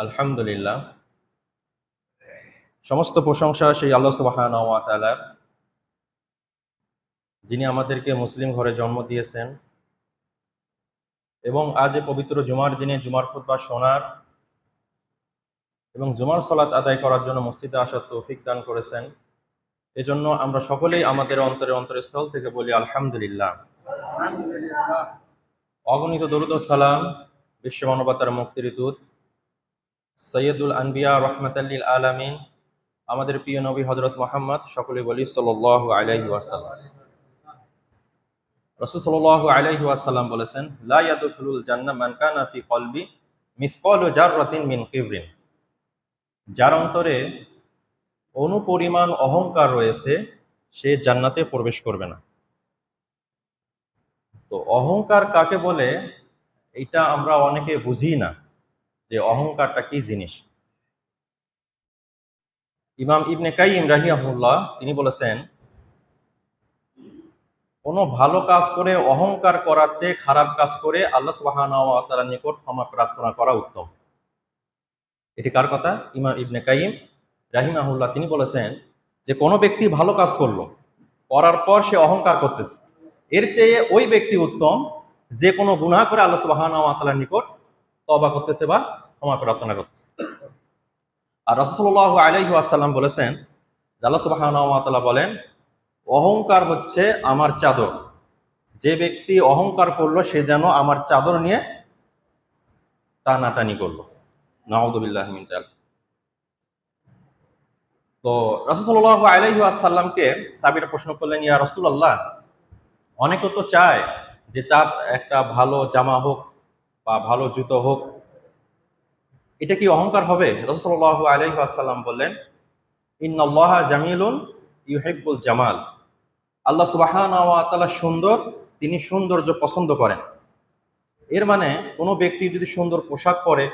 আলহামদুলিল্লাহ। সমস্ত প্রশংসা সেই আল্লাহ সুবাহান তাআলার যিনি আমাদেরকে মুসলিম ঘরে জন্ম দিয়েছেন। এবং আজ এ পবিত্র জুমার দিনে জুমার খুতবা শোনার এবং জুমার সলাৎ আদায় করার জন্য মসজিদে আসার তৌফিক দান করেছেন। এজন্য আমরা সকলেই আমাদের অন্তরে অন্তরস্থল থেকে বলি আলহামদুলিল্লাহ। আলহামদুলিল্লাহ। অগণিত দরুদ সালাম বিশ্ব মানবতার মুক্তির দূত সৈয়দুল আনবিয়া রহমতাল্লিল আলামিন, আমাদের প্রিয় নবী হজরত মোহাম্মদ, সকলে বলি সাল্লাহ আলাইহি ওয়াসাল্লাম। রসুল আলাইহি ওয়াসাল্লাম বলেছেন, লা ইয়াদখুলুল জান্নাহ কানা ফি কলবি মিসকালু মিন কিবরিন। যার অন্তরে অনুপরিমাণ অহংকার রয়েছে, সে জান্নাতে প্রবেশ করবে না। তো অহংকার কাকে বলে? এটা আমরা অনেকে বুঝি না। যে অহংকারটা কি জিনিস? ইমাম ইবনে কাইম রাহিয়াহুল্লাহ তিনি বলেছেন, কোনো ভালো কাজ করে অহংকার করার চেয়ে খারাপ কাজ করে আল্লাহ সুবাহান নিকট ক্ষমা প্রার্থনা করা উত্তম। এটি কার কথা? ইমাম ইবনে কাইম রাহিমাহুল্লাহ, তিনি বলেছেন যে কোনো ব্যক্তি ভালো কাজ করল, করার পর সে অহংকার করতেছে। এর চেয়ে ওই ব্যক্তি উত্তম যে কোনো গুনাহ করে আল্লাহ সুবাহান নিকট তবা করতেছে বা ক্ষমা প্রার্থনা করতেছে। আর রসল্লাহ আলাইহু আসাল্লাম বলেছেন আল্লাহ বলেন, অহংকার হচ্ছে আমার চাদর। যে ব্যক্তি অহংকার করল, সে যেন আমার চাদর নিয়ে টানাটানি করল। নাহদুবিল্লাহ চাল তো রসুল্লাহ আলাইহু আসাল্লামকে সাবিরা প্রশ্ন করলেন, ইয়া রসুল্লাহ অনেকে তো চায় যে চাঁদ একটা ভালো জামা হোক বা ভালো জুতো হোক। এটা কি অহংকার হবে? রসল্লাহ আলহি আসাল্লাম বললেন জামিলুন ইউহেব্বুল জামাল। আল্লাহ সুবাহান সুন্দর, তিনি সৌন্দর্য পছন্দ করেন। এর মানে কোনো ব্যক্তি যদি সুন্দর পোশাক পরে,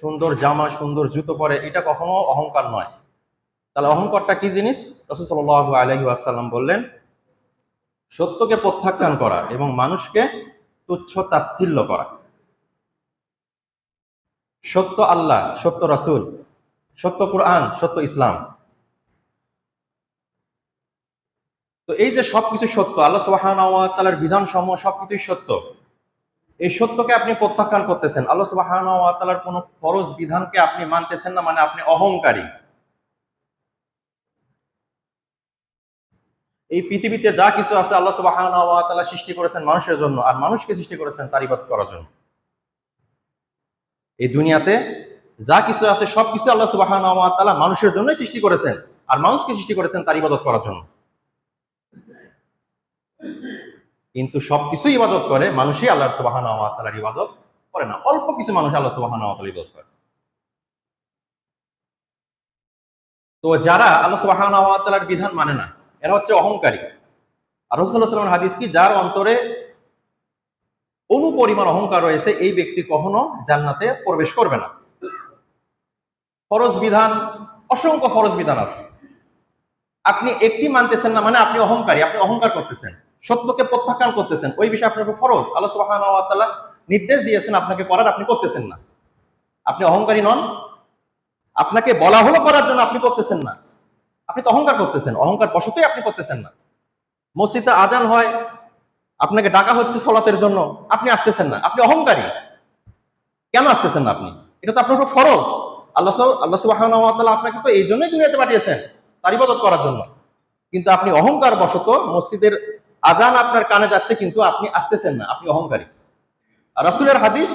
সুন্দর জামা, সুন্দর জুতো পরে, এটা কখনো অহংকার নয়। তাহলে অহংকারটা কি জিনিস? রসুল্লাহ আলহি আসাল্লাম বললেন, সত্যকে প্রত্যাখ্যান করা এবং মানুষকে তুচ্ছ তাচ্ছিল্য করা। সত্য আল্লাহ, সত্য রাসুল, সত্য কোরআন, সত্য ইসলাম। তো এই যে সবকিছু সত্য, আল্লাহ সুবাহর বিধান সমূহ সবকিছুই সত্য। এই সত্যকে আপনি প্রত্যাখ্যান করতেছেন। আল্লাহ সুবাহর কোন ফরজ বিধানকে আপনি মানতেছেন না মানে আপনি অহংকারী। এই পৃথিবীতে যা কিছু আছে আল্লাহ সুবাহ সৃষ্টি করেছেন মানুষের জন্য, আর মানুষকে সৃষ্টি করেছেন তার ইবাদ করার জন্য। এই দুনিয়াতে যা কিছু আছে সব কিছু আল্লাহ সুবাহ মানুষের জন্যই সৃষ্টি করেছেন আর মানুষকে সৃষ্টি করেছেন তার ইবাদত করার জন্য। কিন্তু সবকিছু ইবাদত করে, মানুষই আল্লাহ সুবাহ ইবাদত করে না। অল্প কিছু মানুষ আল্লাহ সুবাহ ইবাদত করে। তো যারা আল্লাহ সুবাহ বিধান মানে না, এরা হচ্ছে অহংকারী। আর রসুল্লাহামের হাদিস কি? যার অন্তরে অনুপরিমাণ অহংকার রয়েছে, এই ব্যক্তি কখনো জান্নাতে প্রবেশ করবে না। ফরজ বিধান, অসংখ্য ফরজ বিধান আছে। আপনি একটি মানতেছেন না মানে আপনি অহংকারী, আপনি অহংকার করতেছেন, সত্যকে প্রত্যাখ্যান করতেছেন, ওই বিষয়ে আপনার ফরজ। আল্লাহ সুবাহ নির্দেশ দিয়েছেন আপনাকে করার, আপনি করতেছেন না। আপনি অহংকারী নন, আপনাকে বলা হলো করার জন্য আপনি করতেছেন না। আপনি তো অহংকার করতেছেন, অহংকার বসতই আপনি করতেছেন না। মসজিদে আজান হয় আপনাকে ডাকা হচ্ছে সলাতের জন্য। আপনি আসতেছেন না। আপনি অহংকারী। কেন আসতেছেন না আপনি? এটা তো আপনার ফরজ। আল্লাহ আল্লাহ সুবাহ আপনাকে তো এই জন্যই দুনিয়াতে পাঠিয়েছেন, তার ইবাদত করার জন্য। কিন্তু আপনি অহংকার বশত মসজিদের আজান আপনার কানে যাচ্ছে, কিন্তু আপনি আসতেছেন না। আপনি অহংকারী। রাসুলের হাদিস,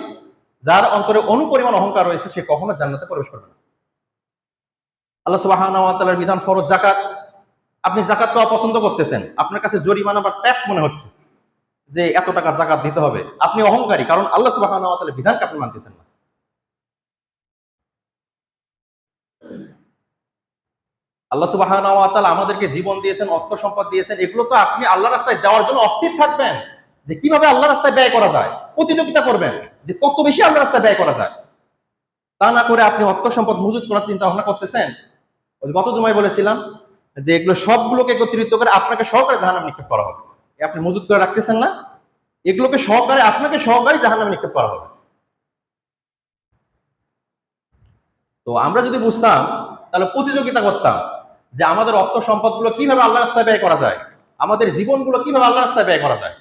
যার অন্তরে অনুপরিমাণ অহংকার রয়েছে, সে কখনো জান্নাতে প্রবেশ করবে না। আল্লাহ সুবাহর বিধান ফরজ জাকাত। আপনি জাকাত তো অপছন্দ করতেছেন। আপনার কাছে জরিমানা বা ট্যাক্স মনে হচ্ছে। যে এত টাকা জাকাত দিতে হবে, আপনি অহংকারী, কারণ আল্লাহ সুবাহ বিধানকে আপনি মানতেছেন না। আল্লাহ সুবাহ আমাদেরকে জীবন দিয়েছেন, অর্থ সম্পদ দিয়েছেন, এগুলো তো আপনি আল্লাহ রাস্তায় দেওয়ার জন্য অস্থির থাকবেন। যে কীভাবে আল্লাহ রাস্তায় ব্যয় করা যায়, প্রতিযোগিতা করবেন, যে কত বেশি আল্লাহ রাস্তায় ব্যয় করা যায়। তা না করে আপনি অর্থ সম্পদ মজুত করার চিন্তা ভাবনা করতেছেন। গত জমায় বলেছিলাম যে এগুলো সবগুলোকে একত্রিত করে আপনাকে সহকারে জাহান্নাম নিক্ষেপ করা হবে। আপনি মজুত করে রাখতেছেন না। এগুলোকে সহকারে, আপনাকে সহকারে জাহান্নামে নিক্ষেপ করা হবে। তো আমরা যদি বুঝতাম, তাহলে প্রতিযোগিতা করতাম যে আমাদের অর্থ সম্পদগুলো কীভাবে আল্লাহ রাস্তায় ব্যয় করা যায়, আমাদের জীবনগুলো কীভাবে আল্লাহ রাস্তায় ব্যয় করা যায়।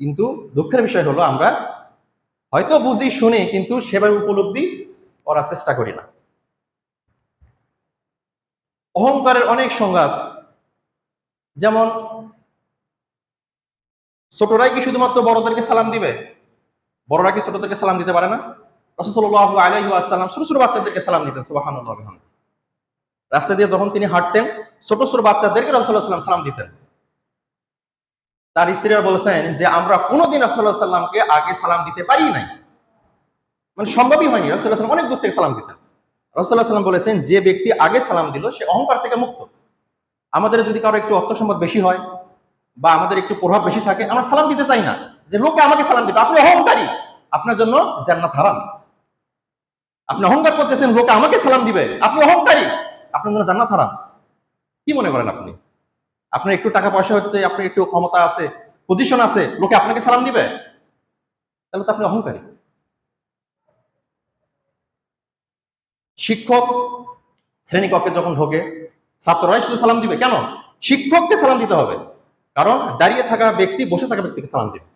কিন্তু দুঃখের বিষয় হলো, আমরা হয়তো বুঝি, শুনি, কিন্তু সেভাবে উপলব্ধি করার চেষ্টা করি না। অহংকারের অনেক সংজ্ঞা আছে। যেমন ছোটরাই কি শুধুমাত্র বড়দেরকে সালাম দিবে? বড়রা কি ছোটদেরকে সালাম দিতে পারে না? রসুল্লাহ আলাইহি আসসালাম ছোট ছোট বাচ্চাদেরকে সালাম দিতেন, সুবহানাল্লাহ রাস্তা দিয়ে যখন তিনি হাঁটতেন, ছোট ছোট বাচ্চাদেরকে রসুল্লাহ সাল্লাম সালাম দিতেন। তার স্ত্রীরা বলেছেন যে, আমরা কোনোদিন রসুল্লাহ সাল্লামকে আগে সালাম দিতে পারি নাই। মানে সম্ভবই হয়নি রসুল্লাহ সাল্লাম অনেক দূর থেকে সালাম দিতেন। রসুল্লাহ সাল্লাম বলেছেন, যে ব্যক্তি আগে সালাম দিল, সে অহংকার থেকে মুক্ত। আমাদের যদি কারও একটু অর্থ সম্পদ বেশি হয় বা আমাদের একটু প্রভাব বেশি থাকে, আমরা সালাম দিতে চাই না। যে লোকে আমাকে সালাম দিবে, আপনি অহংকারী। আপনার জন্য জান্নাত হারাম। আপনি অহংকার করতেছেন, লোকে আমাকে সালাম দিবে। আপনি অহংকারী। আপনার জন্য জান্নাত হারাম। কি মনে করেন আপনি? আপনার একটু টাকা পয়সা হচ্ছে, আপনার একটু ক্ষমতা আছে পজিশন আছে, লোকে আপনাকে সালাম দিবে? তাহলে তো আপনি অহংকারী। শিক্ষক শ্রেণীকক্ষে যখন ঢোকে, ছাত্ররাই শুধু সালাম দিবে। কেন? শিক্ষককে সালাম দিতে হবে। কারণ দাঁড়িয়ে থাকা ব্যক্তি বসে থাকা ব্যক্তিকে সালাম দিবে।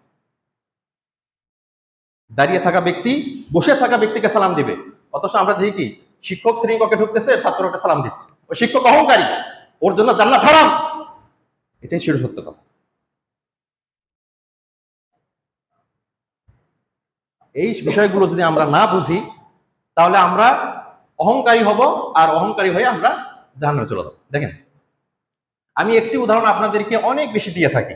দাঁড়িয়ে থাকা ব্যক্তি বসে থাকা ব্যক্তিকে সালাম দিবে। অথচ আমরা দেখি কি, শিক্ষক শ্রেণীকক্ষে ঢুকতেছে, ছাত্রকে সালাম দিচ্ছে। ওই শিক্ষক অহংকারী, ওর জন্য জান্নাত হারাম। এটাই ছিল সত্য কথা। এই বিষয়গুলো যদি আমরা না বুঝি, তাহলে আমরা অহংকারী হব আর অহংকারী হয়ে আমরা জাহান্নামে চলে যাব। দেখেন আমি একটি উদাহরণ আপনাদেরকে অনেক বেশি দিয়ে থাকি।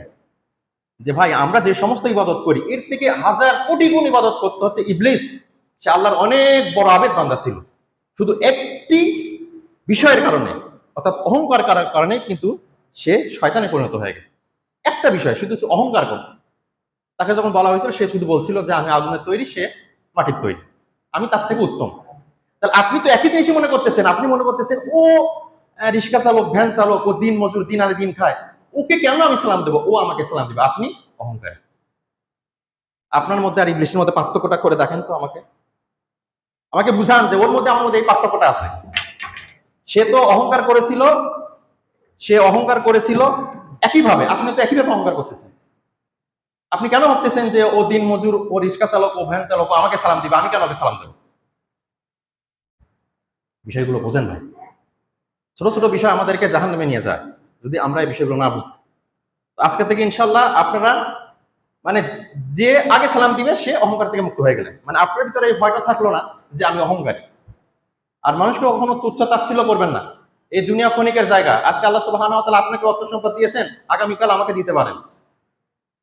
যে ভাই, আমরা যে সমস্ত ইবাদত করি, এর থেকে হাজার কোটি গুণ ইবাদত করতে হচ্ছে ইবলিস। সে আল্লাহর অনেক বড় আবেদ বান্দা ছিল। শুধু একটি বিষয়ের কারণে, অর্থাৎ অহংকার কারণে কিন্তু সে শয়তানে পরিণত হয়ে গেছে। একটা বিষয়, শুধু অহংকার করছে। তাকে যখন বলা হয়েছিল, সে শুধু বলছিল যে, আমি আগুনের তৈরি, সে মাটির তৈরি। আমি তার থেকে উত্তম। তাহলে আপনি তো একই জিনিসই মনে করতেছেন। আপনি মনে করতেছেন, ও রিক্সা চালক, ভ্যান চালক ও দিন মজুর, দিন আনে, দিন খায়। ওকে কেন আমি সালাম দেবো? ও আমাকে সালাম দিবে। আপনি? অহংকার। আপনার মধ্যে আর ইংলিশের মধ্যে পার্থক্যটা করে দেখেন তো আমাকে। আমাকে বুঝান যে ওর মধ্যে আমার মধ্যে এই পার্থক্যটা আছে। সে তো অহংকার করেছিল, সে অহংকার করেছিল একইভাবে। আপনি তো একইভাবে অহংকার করতেছেন। আপনি কেন ভাবতেছেন যে ও দিন মজুর, ও রিক্সা চালক, ও ভ্যান চালক আমাকে সালাম দিবে? আমি কেন ওকে সালাম দেবো? বিষয়গুলো বোঝেন ভাই। ছোট ছোট বিষয় আমাদেরকে জাহান নামে নিয়ে যায়, যদি আমরা এই বিষয়গুলো না বুঝি। আজকে থেকে ইনশাল্লাহ আপনারা মানে যে আগে সালাম দিবে, সে অহংকার থেকে মুক্ত হয়ে গেলেন। মানে আপনার ভিতরে এই ভয়টা থাকল না যে আমি অহংকারী। আর মানুষকে কখনো তুচ্ছ তাচ্ছিল্য করবেন না। এই দুনিয়া ক্ষণিকের জায়গা। আজকে আল্লাহ সুবাহ আপনাকে অর্থ সম্পদ দিয়েছেন, আগামীকাল আমাকে দিতে পারেন।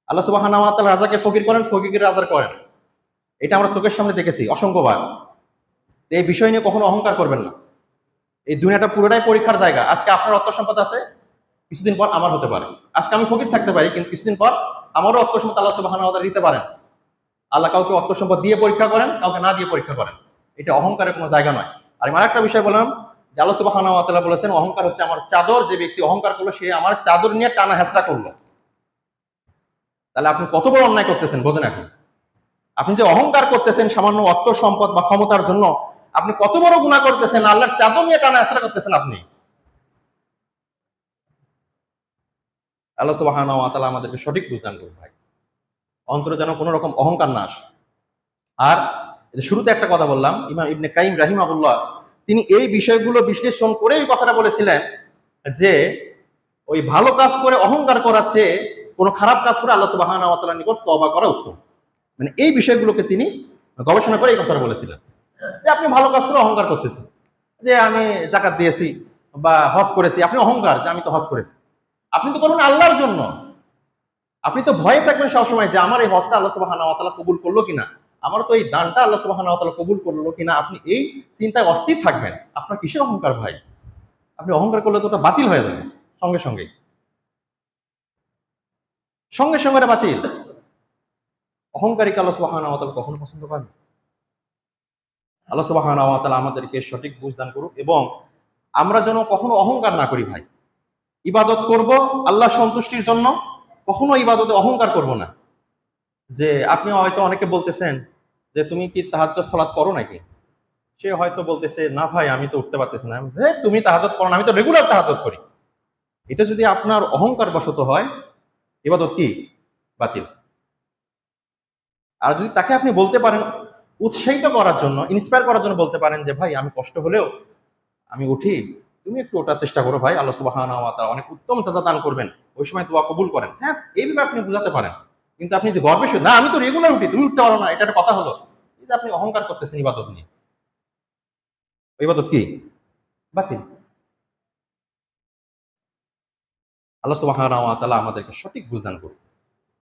আল্লাহ সুবাহ রাজাকে ফকির করেন ফকিরকে রাজার করেন। এটা আমরা চোখের সামনে দেখেছি, অসংখ্যবার। এই বিষয় নিয়ে কখনো অহংকার করবেন না। এই দুনিয়াটা পুরোটাই পরীক্ষার জায়গা। আজকে আপনার অর্থ সম্পদ আছে, কিছুদিন পর আমার হতে পারে। আজকে আমি ফকির থাকতে পারি, কিন্তু কিছুদিন পর আমারও অর্থ সম্পদ আল্লাহ সুবাহ দিতে পারেন। আল্লাহ কাউকে অর্থ সম্পদ দিয়ে পরীক্ষা করেন, কাউকে না দিয়ে পরীক্ষা করেন। এটা অহংকারের কোনো জায়গা নয়। আর আমি আরেকটা বিষয় বললাম, যে আল্লাহ সুবাহ বলেছেন, অহংকার হচ্ছে আমার চাদর, যে ব্যক্তি অহংকার করল, সে আমার চাদর নিয়ে টানা হেসরা করল। তাহলে আপনি কত বড় অন্যায় করতেছেন, বোঝেন এখন। আপনি যে অহংকার করতেছেন সামান্য অর্থ সম্পদ বা ক্ষমতার জন্য আপনি কত বড় গুণা করতেছেন? আল্লাহর চাদর নিয়ে টানা হেসরা করতেছেন আপনি। আল্লাহ সুবাহ আমাদেরকে সঠিক বুঝদান করুন ভাই। অন্তরে যেন কোনো রকম অহংকার না আসে। আর শুরুতে একটা কথা বললাম, ইমাম ইবনে কাইম রাহিমাহুল্লাহ, তিনি এই বিষয়গুলো বিশ্লেষণ করে এই কথাটা বলেছিলেন যে, ওই ভালো কাজ করে অহংকার করার চেয়ে কোনো খারাপ কাজ করে আল্লাহ সুবাহ নিকট তবা করা উত্তম। মানে এই বিষয়গুলোকে তিনি গবেষণা করে এই কথাটা বলেছিলেন। যে আপনি ভালো কাজ করে অহংকার করতেছেন। যে আমি জাকাত দিয়েছি বা হজ করেছি, আপনি অহংকার যে আমি তো হজ করেছি। আপনি তো করবেন আল্লাহর জন্য। আপনি তো ভয়ে থাকবেন সবসময় যে আমার এই হজটা আল্লাহ সুবাহ কবুল করল কিনা? আমার তো এই দানটা আল্লাহ সুবাহ কবুল করল কিনা? আপনি এই চিন্তায় অস্থির থাকবেন। আপনার কিসের অহংকার ভাই? আপনি অহংকার করলে তো ওটা বাতিল হয়ে যাবে। সঙ্গে সঙ্গে সঙ্গে সঙ্গে বাতিল। অহংকারীকে আল্লাহ সুবাহ কখনো পছন্দ করেন। আল্লাহ সুবাহ আমাদেরকে সঠিক বুঝদান করুক এবং আমরা যেন কখনো অহংকার না করি ভাই। ইবাদত করব আল্লাহ সন্তুষ্টির জন্য, কখনো ইবাদতে অহংকার করব না। যে আপনি হয়তো অনেকে বলতেছেন যে, তুমি কি তাহাজ্জুদ সালাত করো নাকি? সে হয়তো বলতেছে, না ভাই, আমি তো উঠতে পারতেছি না। তুমি তাহাজত করো না, আমি তো রেগুলার তাহাজত করি। এটা যদি আপনার অহংকার বশত হয় এবাদত কি? বাতিল। আর যদি তাকে আপনি বলতে পারেন উৎসাহিত করার জন্য ইন্সপায়ার করার জন্য বলতে পারেন যে, ভাই, আমি কষ্ট হলেও আমি উঠি। তুমি একটু ওঠার চেষ্টা করো ভাই। আল্লাহ সুবহানাহু অনেক উত্তম চাচা দান করবেন। ওই সময় দোয়া কবুল করেন। হ্যাঁ এইভাবে আপনি বুঝাতে পারেন। কিন্তু আপনি যদি গর্বে না, আমি তো রেগুলার উঠি, তুমি উঠতে পারো না। এটা একটা কথা হলো। এই যে আপনি অহংকার করতেছেন ইবাদত নিয়ে। ইবাদত কি? বাতিল। আল্লাহ ওয়া আমাদেরকে সঠিক বুঝদান করুন